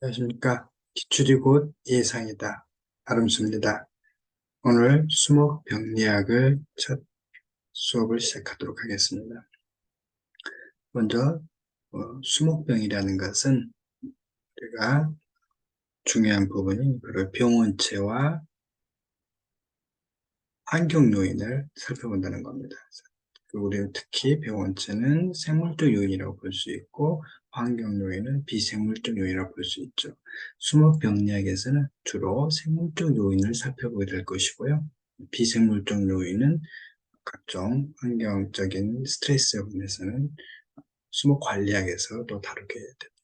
안녕하십니까. 기출이 곧 예상이다. 아름수입니다. 오늘 수목병리학을 첫 수업을 시작하도록 하겠습니다. 먼저 어, 수목병이라는 것은 우리가 중요한 부분이 바로 병원체와 환경 요인을 살펴본다는 겁니다. 우리는 특히 병원체는 생물적 요인이라고 볼 수 있고 환경 요인은 비생물적 요인이라고 볼 수 있죠. 수목 병리학에서는 주로 생물적 요인을 살펴보게 될 것이고요. 비생물적 요인은 각종 환경적인 스트레스에 관해서는 수목 관리학에서 또 다루게 됩니다.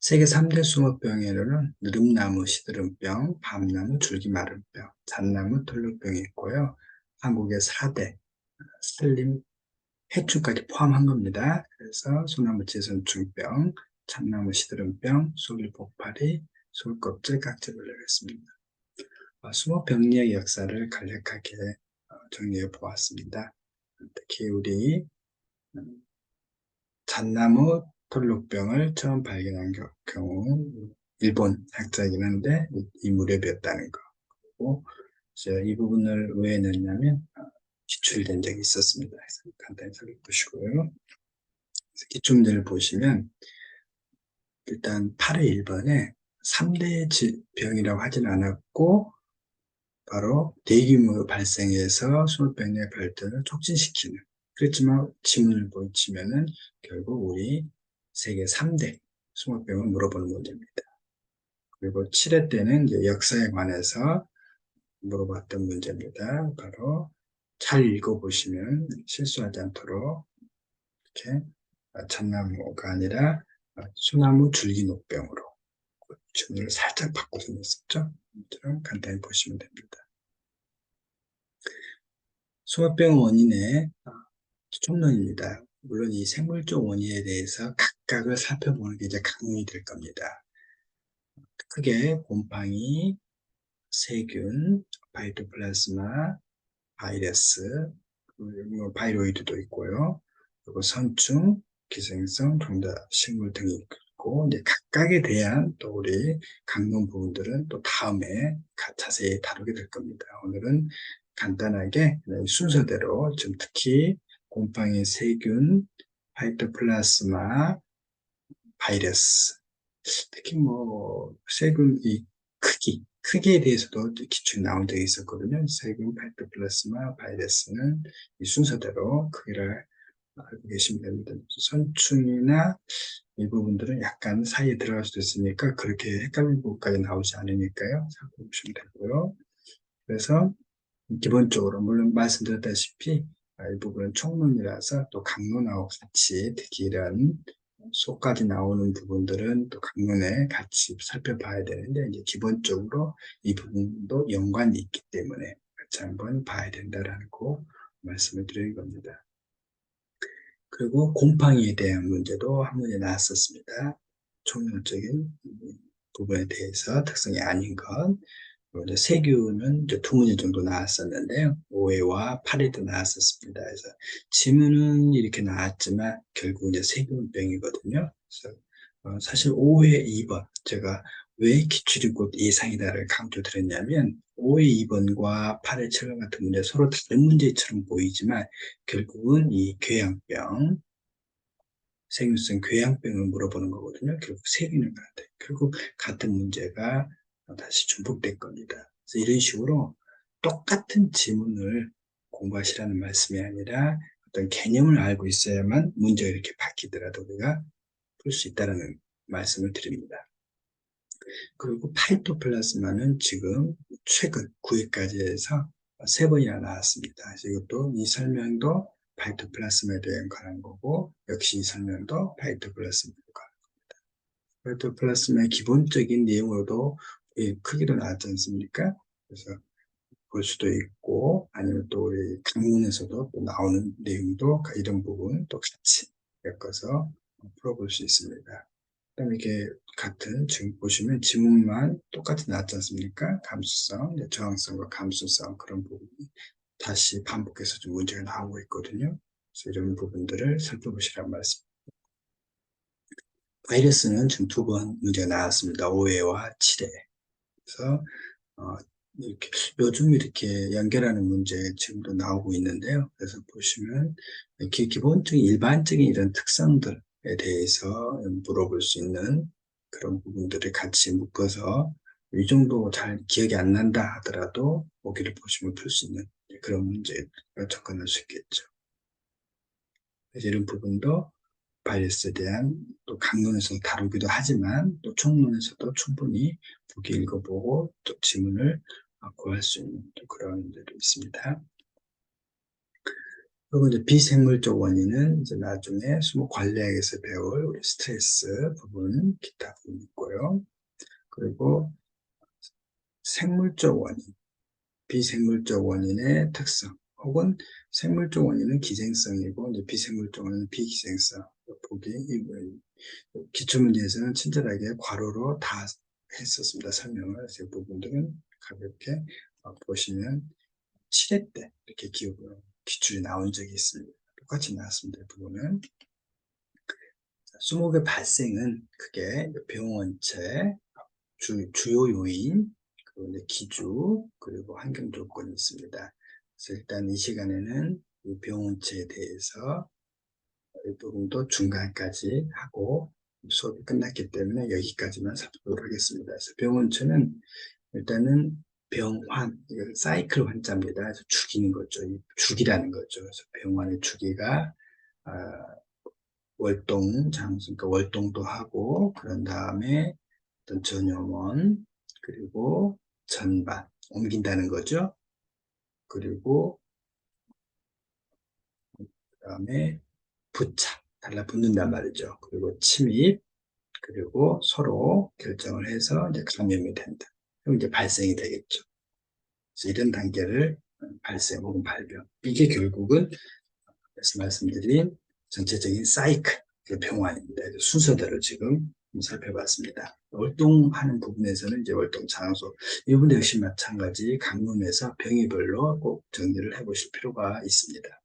세계 3대 수목병에는 느릅나무 시드름병, 밤나무 줄기마름병, 잣나무 털룩병이 있고요. 한국의 4대 살림 해충까지 포함한 겁니다. 그래서 소나무 지선충병, 참나무 시드름병, 솔폭파리, 솔껍질 깍지벌레가 있습니다. 어, 수목병리의 역사를 간략하게 어, 정리해 보았습니다. 특히 우리 음, 잣나무 털룩병을 처음 발견한 경우 일본 학자이긴 한데 이 무렵이었다는 거 그리고 이 부분을 왜 넣냐면 어, 기출된 적이 있었습니다. 간단히 살펴보시고요. 기출 문제를 보시면 일단 8의 1번에 3대 병이라고 하진 않았고 바로 대규모 발생해서 수업병의 발전을 촉진시키는 그렇지만 지문을 보시면은 결국 우리 세계 3대 수목병을 물어보는 문제입니다. 그리고 7회 때는 역사에 관해서 물어봤던 문제입니다. 바로 잘 읽어보시면 실수하지 않도록 이렇게 참나무가 아니라 소나무 줄기 녹병으로 주문을 살짝 바꿔서 냈었죠. 좀 간단히 보시면 됩니다. 소화병 원인의 촉론입니다. 물론 이 생물적 원인에 대해서 각각을 살펴보는 게 이제 강론이 될 겁니다. 크게 곰팡이, 세균, 바이토플라스마, 바이러스, 뭐 바이로이드도 있고요. 그리고 선충, 기생성, 종자, 식물 등이 있고, 이제 각각에 대한 또 우리 강론 부분들은 또 다음에 자세히 다루게 될 겁니다. 오늘은 간단하게 순서대로 좀 특히 곰팡이 세균, 파이토플라스마, 바이러스, 특히 뭐 세균 이 크기, 크기에 대해서도 기출이 나온 적이 있었거든요. 세균, 파이토플라스마, 바이러스는 이 순서대로 크기를 알고 계시면 됩니다. 선충이나 이 부분들은 약간 사이에 들어갈 수도 있으니까 그렇게 헷갈린 부분까지 나오지 않으니까요. 살펴보시면 되고요. 그래서 기본적으로 물론 말씀드렸다시피 이 부분은 총론이라서 또 강론하고 같이 특히 이런 속까지 나오는 부분들은 또 강론에 같이 살펴봐야 되는데 이제 기본적으로 이 부분도 연관이 있기 때문에 같이 한번 봐야 된다라는 거 말씀을 드리는 겁니다. 그리고 곰팡이에 대한 문제도 한 문제 나왔었습니다. 총론적인 부분에 대해서 특성이 아닌 것 세균은 이제 두 문제 정도 나왔었는데요. 5회와 8회도 나왔었습니다. 그래서 지문은 이렇게 나왔지만 결국 이제 세균병이거든요. 그래서 어, 사실 5회 2번 제가 왜 기출이 곧 예상이다를 강조드렸냐면 5회 2번과 8회 7번 같은 문제 서로 다른 문제처럼 보이지만 결국은 이 궤양병 세균성 궤양병을 물어보는 거거든요. 결국 세균을 같아요. 결국 같은 문제가 다시 중복될 겁니다. 그래서 이런 식으로 똑같은 지문을 공부하시라는 말씀이 아니라 어떤 개념을 알고 있어야만 문제가 이렇게 바뀌더라도 우리가 풀 수 있다는 말씀을 드립니다. 그리고 파이토플라스마는 지금 최근 9회까지 해서 세 번이나 나왔습니다. 이것도 이 설명도 파이토플라스마에 대한 관한 거고 역시 이 설명도 파이토플라스마에 관한 겁니다. 파이토플라스마의 기본적인 내용으로도 이 크기도 나왔지 않습니까? 그래서 볼 수도 있고 아니면 또 우리 강문에서도 또 나오는 내용도 이런 부분 또 같이 엮어서 풀어볼 수 있습니다. 그다음에 이게 같은 지금 보시면 지문만 똑같이 나왔지 않습니까? 감수성, 저항성과 감수성 그런 부분이 다시 반복해서 좀 문제가 나오고 있거든요. 그래서 이런 부분들을 살펴보시란 말씀. 바이러스는 지금 두 번 문제가 나왔습니다. 5회와 7회. 그래서 어, 이렇게 요즘 이렇게 연결하는 문제 지금도 나오고 있는데요. 그래서 보시면 이렇게 기본적인 일반적인 이런 특성들에 대해서 물어볼 수 있는 그런 부분들을 같이 묶어서 이 정도 잘 기억이 안 난다 하더라도 보기를 보시면 풀 수 있는 그런 문제를 접근할 수 있겠죠. 이런 부분도 바이러스에 대한 또 강론에서 다루기도 하지만 또 총론에서도 충분히 보기 읽어보고 또 지문을 구할 수 있는 그런 데도 있습니다. 그리고 이제 비생물적 원인은 이제 나중에 수목 관리학에서 배울 우리 스트레스 부분, 기타 부분 있고요. 그리고 생물적 원인, 비생물적 원인의 특성, 혹은 생물적 원인은 기생성이고 이제 비생물적 원인은 비기생성. 보기 기초문제에서는 친절하게 괄호로 다 했었습니다. 설명을. 그 부분들은 가볍게 보시면 7회 때 이렇게 기억으로 기출이 나온 적이 있습니다. 똑같이 나왔습니다. 이 부분은. 수목의 발생은 크게 병원체, 주, 주요 요인, 그리고 기주, 그리고 환경 조건이 있습니다. 그래서 일단 이 시간에는 이 병원체에 대해서 이 부분도 중간까지 하고 수업이 끝났기 때문에 여기까지만 살펴보도록 하겠습니다. 그래서 병원체는 일단은 병환, 이건 사이클 환자입니다. 그래서 죽이는 거죠. 죽이라는 거죠. 그래서 병환의 주기가 아, 월동 장수, 그러니까 월동도 하고 그런 다음에 어떤 전염원 그리고 전반 옮긴다는 거죠. 그리고 그 다음에 부착 달라붙는단 말이죠. 그리고 침입 그리고 서로 결정을 해서 이제 감염이 된다. 그럼 이제 발생이 되겠죠. 그래서 이런 단계를 발생 혹은 발병. 이게 결국은 말씀드린 전체적인 사이클, 그 병환입니다. 순서대로 지금 살펴봤습니다. 월동하는 부분에서는 이제 월동 장소, 이 부분 역시 마찬가지 강론에서 병의별로 꼭 정리를 해보실 필요가 있습니다.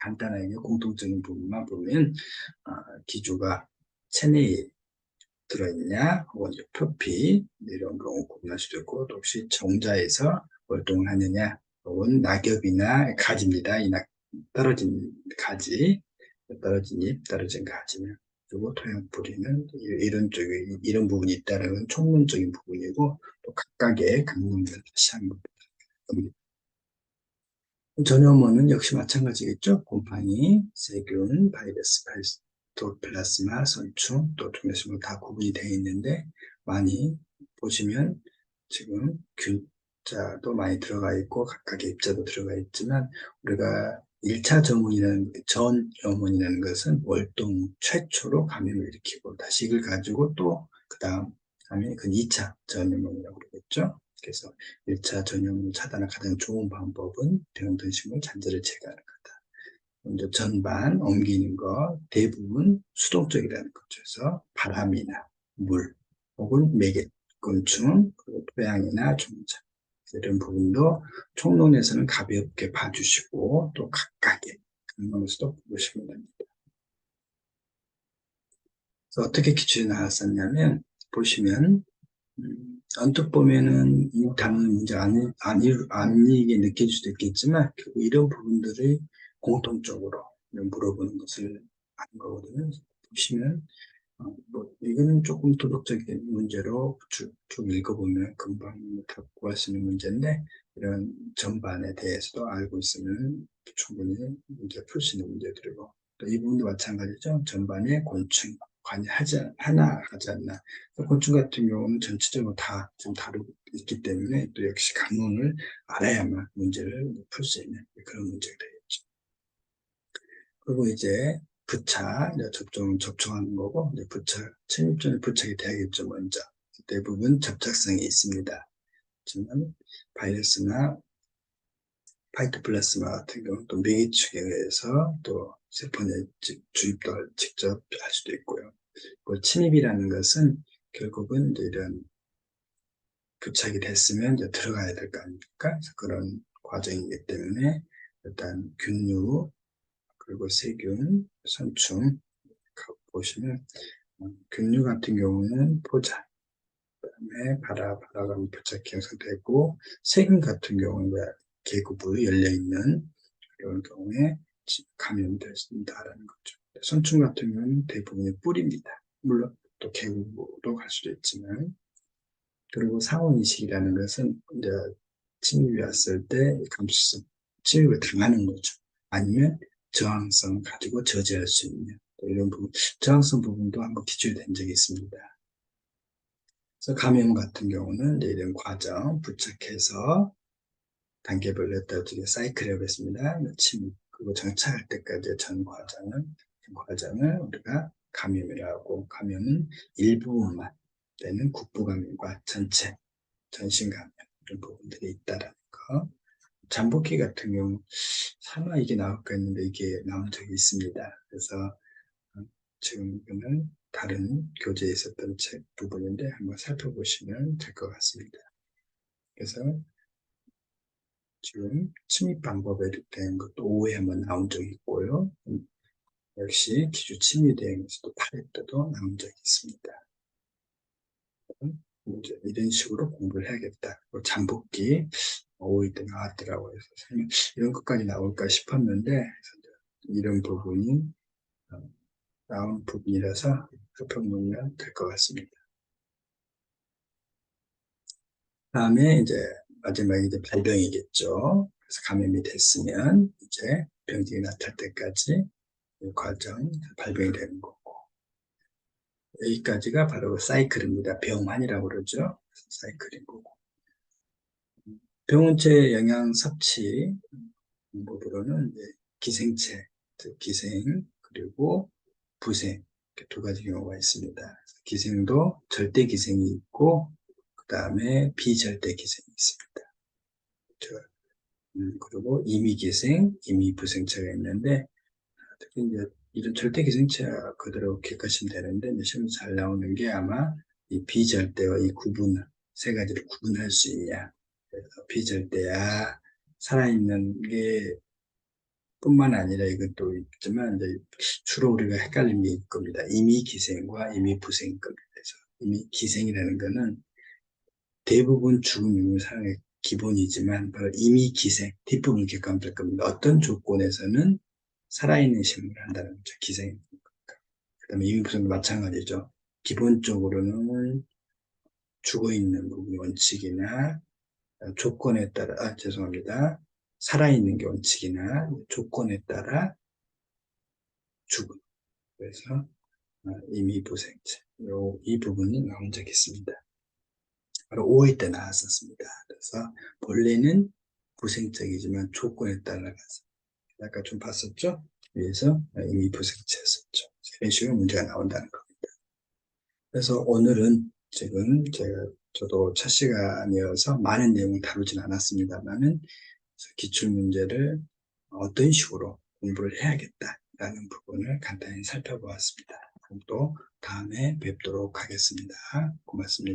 간단하게 공통적인 부분만 보면 어, 기조가 체내에 들어있냐 혹은 표피 이런 경우 구분할 수도 있고 또 혹시 정자에서 월동을 하느냐 혹은 낙엽이나 가지입니다. 이 낙, 떨어진 가지 떨어진 잎 떨어진 가지면 그리고 토양 뿌리는 이런 쪽에 이런 부분이 있다는 건 총론적인 부분이고 또 각각의 강론들 다시 한번 봅니다. 전염원은 역시 마찬가지겠죠. 곰팡이, 세균, 바이러스, 파이토플라스마, 선충, 또 중에서 다 구분이 되어 있는데 많이 보시면 지금 균자도 많이 들어가 있고 각각의 입자도 들어가 있지만 우리가 1차 전문이라는 전염원이라는 것은 월동 최초로 감염을 일으키고 다시 이걸 가지고 또 그 다음 다음에 그 2차 전염원이라고 그러겠죠. 그래서 1차 전염을 차단할 가장 좋은 방법은 병든식물 잔재를 제거하는 거다. 먼저 전반 옮기는 거 대부분 수동적이라는 거죠. 그래서 바람이나 물 혹은 매개, 곤충, 그리고 토양이나 종자 이런 부분도 총론에서는 가볍게 봐주시고 또 각각의 강론에서도 보시면 됩니다. 그래서 어떻게 기출이 나왔었냐면 보시면 음, 언뜻 보면은 이 단어는 문제 아니, 아니, 아니게 느낄 수도 있겠지만 결국 이런 부분들을 공통적으로 물어보는 것을 하는 거거든요. 보시면 어, 뭐 이거는 조금 도덕적인 문제로 쭉, 쭉 읽어보면 금방 다 구할 수 있는 문제인데 이런 전반에 대해서도 알고 있으면 충분히 문제 풀 수 있는 문제들이고 또 이 부분도 마찬가지죠. 전반에 곤충 관여하지 하나 하지 않나. 곤충 같은 경우는 전체적으로 다좀 다루고 있기 때문에 또 역시 강론을 알아야만 문제를 풀 수 있는 그런 문제가 되겠죠. 그리고 이제 부착 접종 접촉하는 거고 이제 부착 침입 전에 부착이 돼야겠죠 먼저 대부분 접착성이 있습니다. 하지만 바이러스나 파이토플라스마 같은 경우는 또 미기축에 의해서 또 세포 내 주입도 직접 할 수도 있고요. 그 침입이라는 것은 결국은 이런 부착이 됐으면 이제 들어가야 될 거 아닙니까? 그런 과정이기 때문에 일단 균류 그리고 세균, 선충 보시면 어, 균류 같은 경우는 포자, 그다음에 바라, 바라감이 포착 형성되고 세균 같은 경우는 계급으로 열려 있는 그런 경우에 있다라는 거죠. 선충 같은 경우는 대부분이 뿌리입니다. 물론 또 계급으로 갈 수도 있지만 그리고 상호인식이라는 것은 이제 침입이 왔을 때 감수성, 침입을 당하는 거죠. 아니면 저항성 가지고 저지할 수 있는 이런 부분, 저항성 부분도 한번 기초에 된 적이 있습니다. 그래서 감염 같은 경우는 이런 과정 부착해서 단계별로 어떻게 사이클이라고 했습니다. 침입 그리고 정착할 때까지 전 과정은 과정을 우리가 감염이라고 감염은 일부분만 되는 국부 감염과 전체 전신 감염 이런 부분들이 있다라는 거. 잠복기 같은 경우 사마 이게 나올까 했는데 이게 나온 적이 있습니다. 그래서 어, 지금 이거는 다른 교재에 있었던 책 부분인데 한번 살펴보시면 될 것 같습니다. 그래서 지금 침입 방법에 대한 것도 5회 한번 나온 적이 있고요. 음, 역시 기주 침입에 대해서도 8회 때도 나온 적이 있습니다. 이제 이런 식으로 공부를 해야겠다. 잠복기 5회 때 나왔더라고요. 그래서 이런 것까지 나올까 싶었는데 이런 부분이 어, 나온 부분이라서 살펴보면 될 것 같습니다. 다음에 이제 마지막에 이제 발병이겠죠. 그래서 감염이 됐으면 이제 병증이 나타날 때까지 이 과정 발병이 되는 거고 여기까지가 바로 사이클입니다. 병환이라고 그러죠. 사이클인 거고 병원체 영양 섭취 방법으로는 기생체, 즉 기생 그리고 부생 두 가지 경우가 있습니다. 기생도 절대 기생이 있고 그 다음에 비절대 기생이 있습니다. 음, 그리고 임의기생, 임의부생체가 있는데 특히 이제 이런 절대 기생체가 그대로 기억하시면 되는데 시험 잘 나오는 게 아마 이 비절대와 이 구분을 세 가지를 구분할 수 있냐. 그래서 비절대야 살아있는 게 뿐만 아니라 이것도 있지만 이제 주로 우리가 있을 겁니다. 이미 기생과 이미 겁니다. 그래서 이미 기생이라는 거는 대부분 유물 사랑의 기본이지만 바로 이미 기생 뒷부분 기억하면 겁니다. 어떤 조건에서는 살아있는 식물을 한다는 거죠. 기생. 그 다음에 부생도 마찬가지죠. 기본적으로는 죽어있는 부분 원칙이나 조건에 따라, 아, 죄송합니다. 살아있는 게 원칙이나 조건에 따라 죽음. 그래서 어, 이미 부생체. 요, 이 부분이 나온 적이 있습니다. 바로 5회 때 나왔었습니다. 그래서 본래는 부생적이지만 조건에 따라가서 아까 좀 봤었죠? 위에서 이미 부생체였었죠. 이런 식으로 문제가 나온다는 겁니다. 그래서 오늘은 지금 제가 저도 첫 시간이어서 많은 내용을 다루진 않았습니다만은 기출 문제를 어떤 식으로 공부를 해야겠다라는 부분을 간단히 살펴보았습니다. 또 다음에 뵙도록 하겠습니다. 고맙습니다.